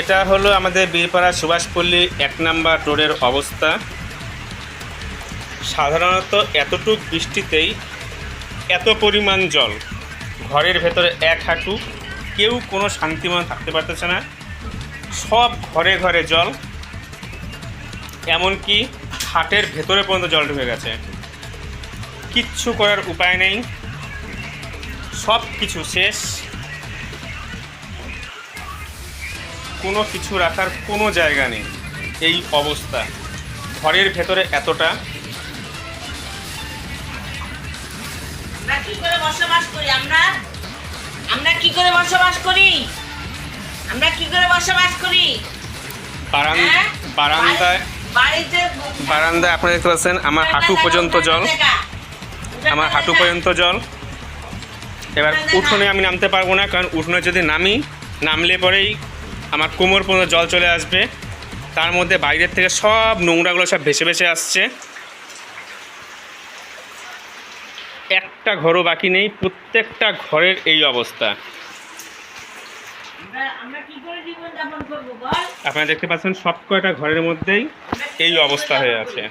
এটা হলো আমাদের বীরপাড়া সুভাষপল্লী এক নাম্বার রোডের অবস্থা। সাধারণত এতটুক বৃষ্টিতেই এত পরিমাণ জল, ঘরের ভেতরে এক হাঁটু, কেউ কোনো শান্তিময় থাকতে পারতেছে না। সব ঘরে ঘরে জল, এমনকি হাটের ভেতরে পর্যন্ত জল ঢুকে গেছে। কিচ্ছু করার উপায় নেই। সব কিছু শেষ। কোনো কিছু রাখার কোনো জায়গা নেই। এই অবস্থা। ঘরের ভেতরে এতটা। কি করে বসবাস করি? আমরা? আমরা কি করে বসবাস করি? আমরা কি করে বসবাস করি? হ্যাঁ? বারান্দায় বারান্দায় আপনারা দেখতে পাচ্ছেন আমার হাঁটু পর্যন্ত জল। আমার হাঁটু পর্যন্ত জল। এবার উঠোনে আমি নামতে পারব না কারণ উঠোনে যদি নামি নামলে পরেই আমার কোমর পর্যন্ত জল চলে আসবে। তার মধ্যে বাইরের থেকে সব নোংরাগুলো সব ভেসে ভেসে আসছে। একটা ঘরও বাকি নেই প্রত্যেকটা ঘরের এই অবস্থা। আপনারা দেখতে পাচ্ছেন সব কয়টা ঘরের মধ্যেই এই অবস্থা হয়ে আছে।